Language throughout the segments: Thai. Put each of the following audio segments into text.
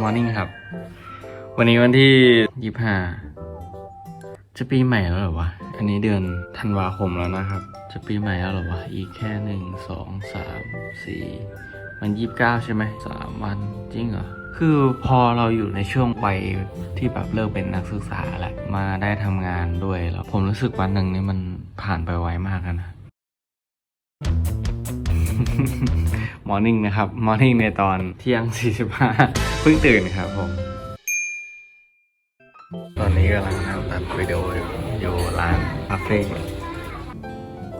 มอร์นิ่งครับ วันนี้วันที่ยี่ห้าจะปีใหม่แล้วเหรอวะ อันนี้เดือนธันวาคมแล้วนะครับ จะปีใหม่แล้วเหรอวะ อีกแค่หนึ่งสองสามสี่มันยี่สิบเก้าใช่ไหมสามวันจริงเหรอ คือพอเราอยู่ในช่วงวัยที่แบบเลิกเป็นนักศึกษาแหละ มาได้ทำงานด้วยแล้ว ผมรู้สึกวันหนึ่งนี่มันผ่านไปไวมากนะ มอร์นิ่งนะครับ มอร์นิ่งในตอนเที่ยง 45 เพิ่งตื่นครับผม ตอนนี้กำลังนั่งตัดวิดีโออยู่อยู่ร้านคาเฟ่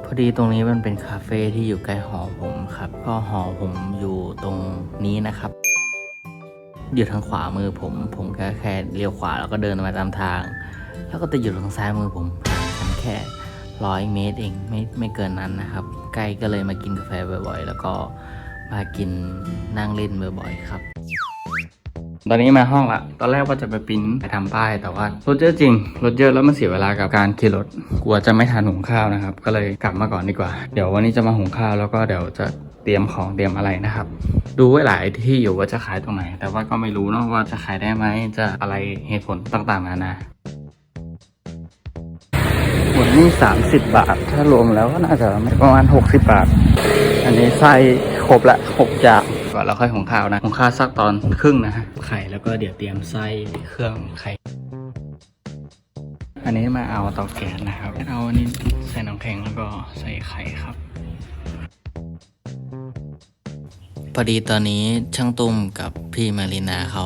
พอดีตรงนี้มันเป็นคาเฟ่ที่อยู่ใกล้หอผมครับ ก็หอผมอยู่ตรงนี้นะครับ อยู่ทางขวามือผม ผมก็แค่เลี้ยวขวาแล้วก็เดินมาตามทาง แล้วก็จะอยู่ทางซ้ายมือผมห่างแค่ ร้อยเมตรเองไม่ไม่เกินนั้นนะครับ ใกล้ก็เลยมากินกาแฟบ่อยๆ แล้วก็มากินนั่งเล่นบ่อยๆครับ ตอนนี้มาห้องละ ตอนแรกว่าจะไปปิ้นไปทำป้าย แต่ว่ารถเยอะจริง รถเยอะแล้วมันเสียเวลากับการขี่รถ กลัวจะไม่ทันหุงข้าวนะครับ ก็เลยกลับมาก่อนดีกว่า เดี๋ยววันนี้จะมาหุงข้าวแล้วก็เดี๋ยวจะเตรียมของเตรียมอะไรนะครับ ดูไว้หลายที่อยู่ว่าจะขายตรงไหน แต่ว่าก็ไม่รู้เนาะว่าจะขายได้ไหมจะอะไรเหตุผลต่างๆนานา นี่สามสิบบาท ถ้ารวมแล้วก็น่าจะประมาณหกสิบบาท อันนี้ไส้ครบละหกอย่างก่อนเราค่อยหุงข้าวนะหุงข้าวสักตอนครึ่งนะฮะไข่แล้วก็เดี๋ยวเตรียมไส้เครื่องไข่อันนี้มาเอาเตาแก๊สนะครับ เอาอันนี้ใส่น้ำแข็งแล้วก็ใส่ไข่ครับ พอดีตอนนี้ช่างตุ้มกับพี่มารินาเขา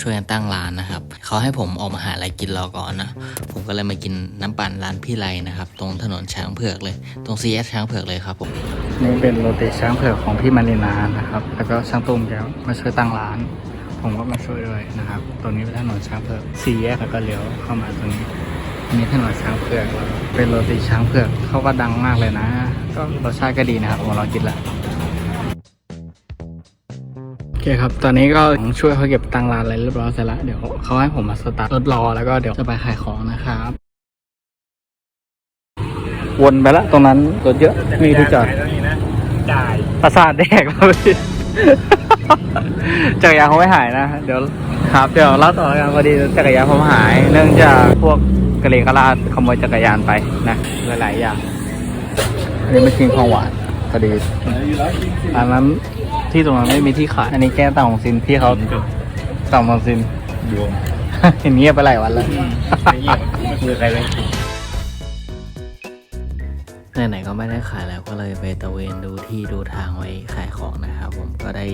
ช่วยกันตั้งร้านนะครับ เขาให้ผมออกมาหาอะไรกินรอก่อนนะ ผมก็เลยมากินน้ำปั่นร้านพี่ไรนะครับ ตรงถนนช้างเผือกเลย ตรงซีเอสช้างเผือกเลยครับผม นี่เป็นโรตีช้างเผือกของพี่มารินานะครับ แล้วก็ช่างตุ้มแกมาช่วยตั้งร้าน ผมก็มาช่วยด้วยนะครับ ตรงนี้เป็นถนนช้างเผือกซีแยกแล้วก็เลี้ยวเข้ามาตรงนี้อันนี้ถนนช้างเผือก เป็นโรตีช้างเผือกเขาว่าดังมากเลยนะ ก็รสชาติก็ดีนะครับผมลองกินละ คครับ ตอนนี้ก็ช่วยเขาเก็บตังค์ร้านอะไรเรียบร้อยเสร็จแล้ว เดี๋ยวเขาให้ผมมาสตาร์ทรถรอแล้วก็เดี๋ยวจะไปขายของนะครับ วนไปละตรงนั้นรถเยอะไมมีที่จอดจ่ายประสาทแดกแล้วพี่จักรยานเขาไม่หายนะ เดี๋ยวครับเดี๋ยวเล่าต่อแล้วกันพอดีจักรยานผมหาย เนื่องจากพวกกระเลงกระลาดขโมยจักรยานไปนะหลายๆอย่างอันนี้ไม่ทิ้งของหวานพอดีอันนั้น ที่ตรงนั้นไม่มีที่ขาย อันนี้แก้ต่างของซินพี่เขาต่างของซินดวงเห็นเงียบไปหลายวันแล้วไม่เงียบมือใครเลยไหนๆก็ไม่ได้ขายแล้วก็เลยไปตะเวนดูที่ดูทางไว้ขายของนะครับผมก็ได้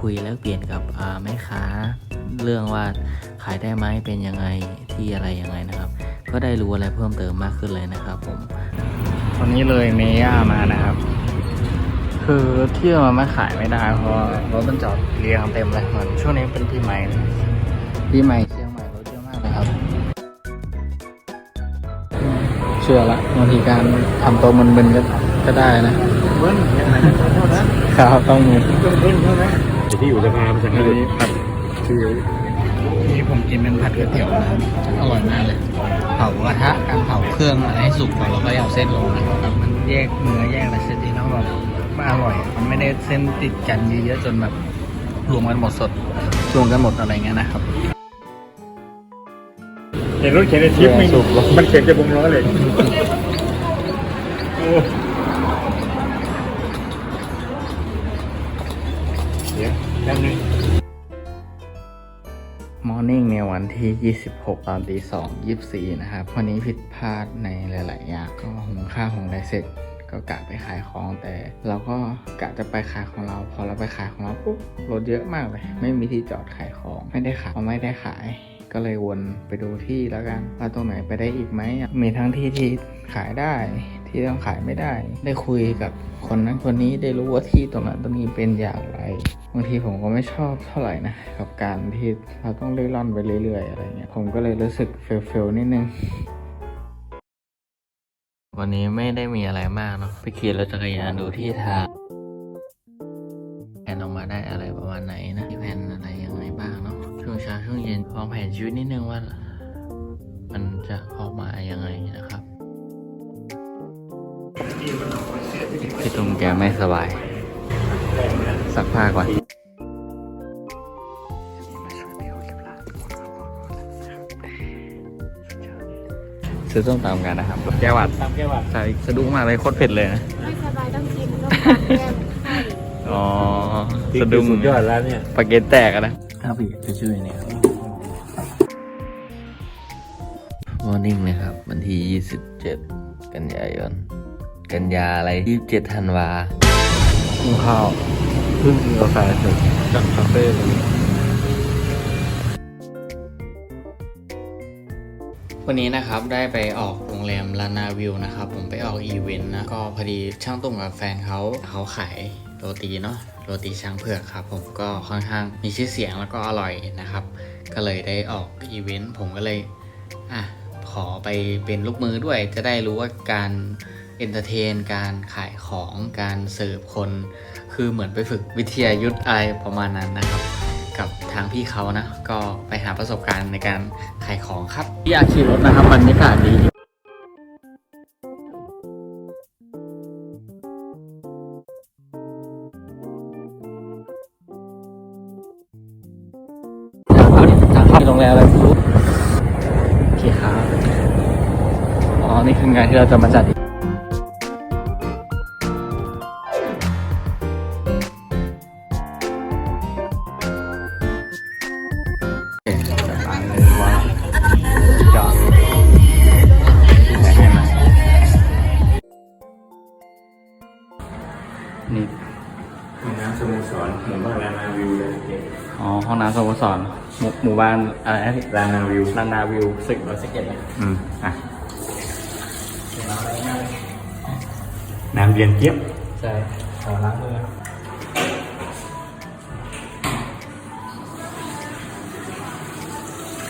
คุยแลกเปลี่ยนกับอ่าแม่ค้าเรื่องว่าขายได้ไหมเป็นยังไงที่อะไรยังไงนะครับ ก็ได้รู้อะไรเพิ่มเติมมากขึ้นเลยนะครับผมตอนนี้เลยเมย่ามานะครับ คือที่มันไม่ขายไม่ได้เพราะรถมันจอดเรียงเต็มเลยเหมือนช่วงนี้เป็นปีใหม่นะปีใหม่เชียงใหม่รถเยอะมากนะครับ เชื่อละบางทีการทำตัวมึนๆก็ก็ได้นะเบิ้ลยังไงเท่านั้นครับต้องมีเบิ้ลเท่านั้นที่อยู่สภาภาษาอัอันงกฤนี้ษผัดซีอิ๊วนี่ผมกินเป็นผัดก๋วยเตี๋ยวนะครับอร่อยมากเลย เผากระทะการเผาเครื่องอะไรให้สุกก่อนแล้วก็เอาเส้นลงนะครับมันแยกเนื้อแยกอะไรเสร็จดีแล้วแบบ มันอร่อย มันไม่ได้เส้นติดกันเยอะๆจนแบบรวมกันหมดสดรวมกันหมดอะไรเงี้ยนะครับเห็นรถเข็นในชิปไม่มันเข็นจะวงล้อเลยโอ้เดี๋ยวแป๊บนึงมอร์นิ่งในวันที่ 26 ตอนตี2 24 นะครับ วันนี้ผิดพลาดในหลาย ๆ อย่างก็หุงข้าวหุงอะไรเสร็จ ก็กะไปขายของแต่ เราก็กะจะไปขายของเรา พอเราไปขายของเราปุ๊บรถเยอะมากเลย ไม่มีที่จอดขายของไม่ได้ขายไม่ได้ขายก็เลยวนไปดูที่แล้วกันว่าตรงไหนไปได้อีกไหมมีทั้งที่ที่ขายได้ ที่ต้องขายไม่ได้ ได้คุยกับคนนั้นคนนี้ได้รู้ว่าที่ตรงนั้นตรงนี้เป็นอย่างไรบางทีผมก็ไม่ชอบเท่าไหร่นะกับการที่เราต้องเล่ร่อนไปเรื่อยๆอะไรเงี้ยผมก็เลยรู้สึกเฟลๆนิดนึง วันนี้ไม่ได้มีอะไรมากเนาะไปขี่รถจักรยานดูที่ทางแผนออกมาได้อะไรประมาณไหนนะมีแผนอะไรยังไงบ้างเนาะช่วงเช้าช่วงเย็นวางแผนชีวิตนิดนึงว่า มันจะออกมายังไงนะครับพี่ตุ้มแกไม่สบาย สักผ้าก่อน ซื้อส้มตำกันนะครับแก้วหวัดตามแก้วอะใช่สะดุ้งมากเลยโคตรเผ็ดเลยนะไม่สบายต้องกินต้องทานแก้มไข้อ๋อสะสะดุ้ดุ้งงสุดยอดแล้วเนี่ยปากเกตแตกอะนะข้าวผีจะช่วยเนี่ยมอร์นิ่งนะครับ วันที่ 27 กันยายน กันยาอะไร 27ธันวากินข้าวเพิ่งกินกาแฟเสร็จจากคาเฟ่เลย วันนี้นะครับได้ไปออกโรงแรมลานาวิวนะครับ ผมไปออกอีเวนต์นะก็พอดีช่างตุ้มกับแฟนเขาเขาขายโรตีเนาะโรตีช้างเผือกครับ ผมก็ค่อนข้างมีชื่อเสียงแล้วก็อร่อยนะครับ ก็เลยได้ออกอีเวนต์ผมก็เลยอะขอไปเป็นลูกมือด้วยจะได้รู้ว่าการเอนเตอร์เทน การขายของการเสิร์ฟคน คือเหมือนไปฝึกวิทยายุทธอะไรประมาณนั้นนะครับ กับทางพี่เขานะ ก็ไปหาประสบการณ์ในการขายของครับพี่อาขี่รถนะครับบรรยากาศดีทางเข้าโรงแรมอะไรไม่รู้โอเคครับ อ๋อ นี่คืองานที่เราจะมาจัดอีก อ๋อห้องน้ำสโมสรหมู่หมู่บ้านอะไรนะพี่ลานาวิวลานาวิวสึกร้อยสิบเอ็ดอืมอะ น้ำเย็นเจี๊ยบใช่ขอล้างมือ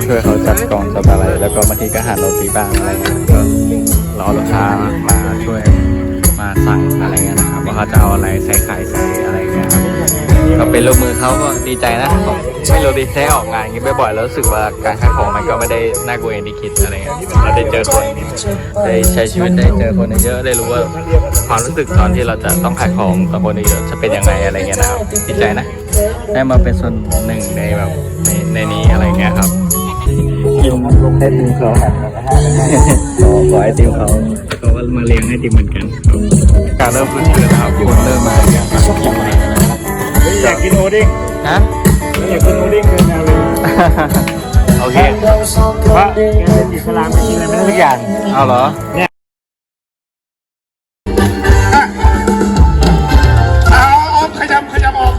ช่วยเขาจัดกล่องจัดอะไร แล้วก็บางทีก็หั่นโรตีบ้างอะไรเงี้ยก็รอลูกค้ามาช่วยมาสั่งอะไรเงี้ยนะครับ ว่าเขาจะเอาอะไรใส่ไข่ใส่อะไรเงี้ยครับ ก็เป็นลูกมือเขาก็ดีใจนะผมไม่รู้ดิใช้ออกงานอย่างงี้บ่อยๆแล้วรู้สึกว่าการขายของมันก็ไม่ได้น่ากลัวอย่างที่คิดอะไรเงี้ยเราได้เจอคนได้ใช้ชีวิตได้เจอคนเยอะได้รู้ว่าความรู้สึกตอนที่เราจะต้องขายของต่อคนเยอะจะเป็นยังไงอะไรเงี้ยนะครับดีใจนะ ได้มาเป็นส่วนหนึ่งในแบบในในนี้อะไรเงี้ยครับกินให้ติมเขาขอขอไอติมเขาเขาก็มาเลี้ยงไอติมเหมือนกันครับการเริ่มฟื้นคืนนะครับคนเริ่มมาอยากกินอะไรนะ อยากกินโอดิ้งฮะอยากกินโอดิ้งเลยนะเลยโอเคว่าแกเป็นอิสลามไม่กินอะไรไม่ได้ทุกอย่างเอาเหรอเอาเอาขยับขยับออก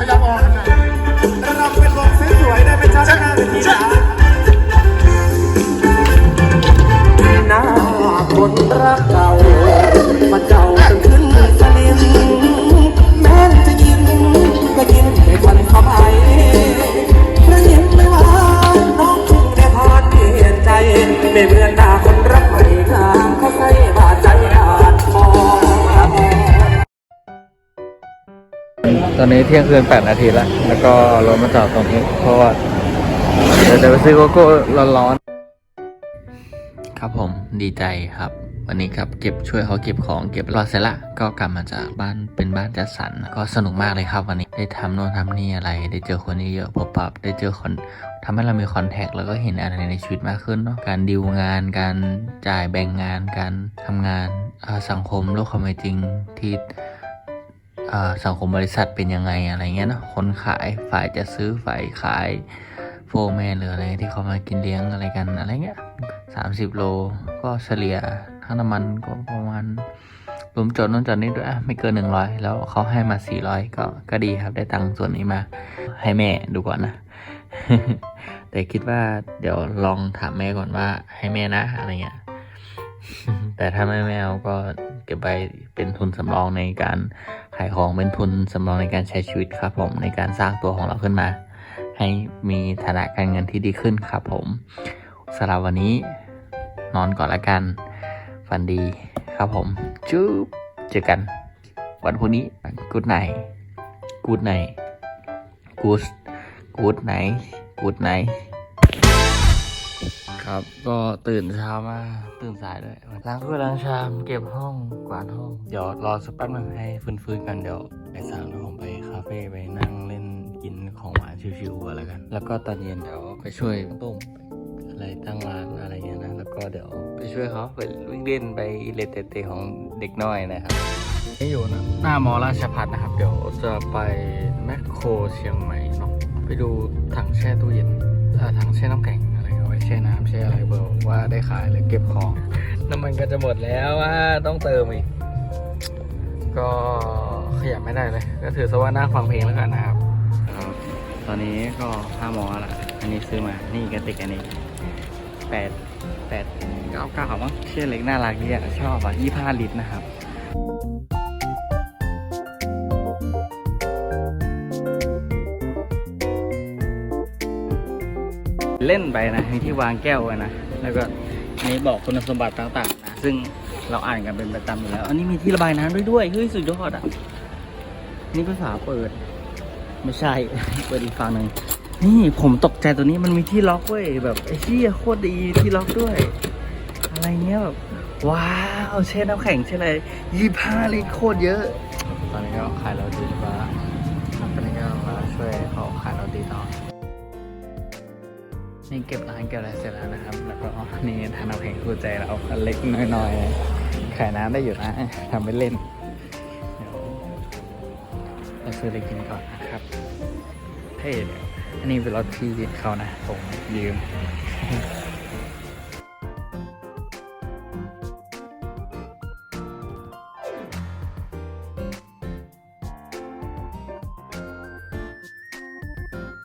ไม่เหมือนหน้าคนรักใหม่งามเขาใส่บาดใจอาจมอตอนนี้เที่ยงคืน8นาทีแล้ว แล้วก็รถมาจอดตรงนี้ เพราะว่าเดี๋ยวจะไปซื้อโกโก้ร้อนๆ ครับผมดีใจครับ วันนี้ครับเก็บช่วยเขาเก็บของเก็บรอดเสร็จละ ก็กลับมาจากบ้านเป็นบ้านจัดสรรก็สนุกมากเลยครับวันนี้ได้ทำโน่นทำนี่อะไร ได้เจอคนเยอะๆพบปะได้เจอคน ทำให้เรามีคอนแทคแล้วก็เห็นอะไรในชีวิตมากขึ้นเนาะการดิวงาน การจ่ายแบ่งงาน การทำงานสังคมโลกความเป็นจริงที่สังคมบริษัทเป็นยังไงอะไรเงี้ยเนอะคนขายฝ่ายจะซื้อฝ่ายขายโฟร์แมนหรืออะไรที่เขามากินเลี้ยงอะไรกันอะไรเงี้ยสามสิบโลก็เฉลี่ยค่าน้ำมันก็ประมาณรวมจดนู่นจดนี้ด้วยไม่เกินหนึ่งร้อยแล้วเขาให้มาสี่ร้อยก็ก็ดีครับได้ตังค์ส่วนนี้มา ให้แม่ดูก่อนนะ แต่คิดว่าเดี๋ยวลองถามแม่ก่อนว่าให้แม่นะอะไรเงี้ยแต่ถ้าไม่ไม่เอาก็เก็บไปเป็นทุนสำรองในการขายของเป็นทุนสำรองในการใช้ชีวิตครับ ผมในการสร้างตัวของเราขึ้นมา ให้มีฐานะการเงินที่ดีขึ้นครับ ผมสำหรับวันนี้นอนก่อนละกันฝันดีครับผมจุ๊บเจอกัน วันพรุ่งนี้กูดไนกูดไนกูด กูดไนกูดไนครับก็ตื่นเช้ามา ตื่นสายด้วยล้างถ้วยล้างชาม เก็บห้องกวาดห้อง เดี๋ยวรอสักแป๊บนึงให้ฟื้นๆกันเดี๋ยวไปสามเดี๋ยวผมไปคาเฟ่ไปนั่งเล่นกินของหวานชิวๆอะไรกัน แล้วก็ตอนเย็นเดี๋ยวไปช่วยต้มไปอะไรตั้งร้านอะไรเงี้ยนะ แล้วก็เดี๋ยวไปช่วยเขาไปวิ่งเล่นไปเลนเตะๆของเด็กน้อยนะครับนี่อยู่นะหน้ามอราชพัฒนะครับ เดี๋ยวจะไปแมคโครเชียงใหม่เนาะ ไปดูถังแช่ตู้เย็นเอ่อถังแช่น้ำแข็งอะไรเอาไว้แช่น้ำแช่อะไรเบอร์ว่าได้ขายหรือเก็บของ น้ำมันก็จะหมดแล้วว่าต้องเติมอีก ก็ขยับไม่ได้เลย ก็ถือซะว่านั่งฟังเพลงแล้วกันนะครับครับ ตอนนี้ก็ห้าโมงแล้วล่ะอันนี้ซื้อมา นี่กระติกอันนี้แปดแปดเก้าเก้ามั้งเชื่อเล็กน่ารักดีอะชอบอะยี่ห้าลิตรนะครับ เล่นไปนะที่วางแก้วไว้นะแล้วก็นี้บอกคุณสมบัติต่างๆนะซึ่งเราอ่านกันเป็นประจำอยู่แล้ว อันนี้มีที่ระบายน้ำด้วยด้วยเฮ้ยสุดยอดอะนี่ภาษาเปิด ไม่ใช่เปิดอีกฝั่งหนึ่งนี่ผมตกใจตัวนี้มันมีที่ล็อกเว้ยแบบไอ้เชี่ยโคตรดีที่ล็อกด้วย อะไรเงี้ยแบบว้าวเช่น้ำแข็งใช่เลยยี่ห้าลิตรโคตรเยอะ ตอนนี้ก็ขายเราดีกว่าตอนนี้ก็มาช่วยเขาขายเราดีต่อ นี่เก็บร้านเก็บอะไรเสร็จแล้วนะครับ แล้วก็นี่ทานเอาแข็งคู่ใจเราอันเล็กน้อยๆขายน้ำได้อยู่นะทำไปเล่นเดี๋ยวเราซื้ออะไรกินก่อนนะครับเท่เดี๋ยวอันนี้เป็นรถที่เขานะผมยืม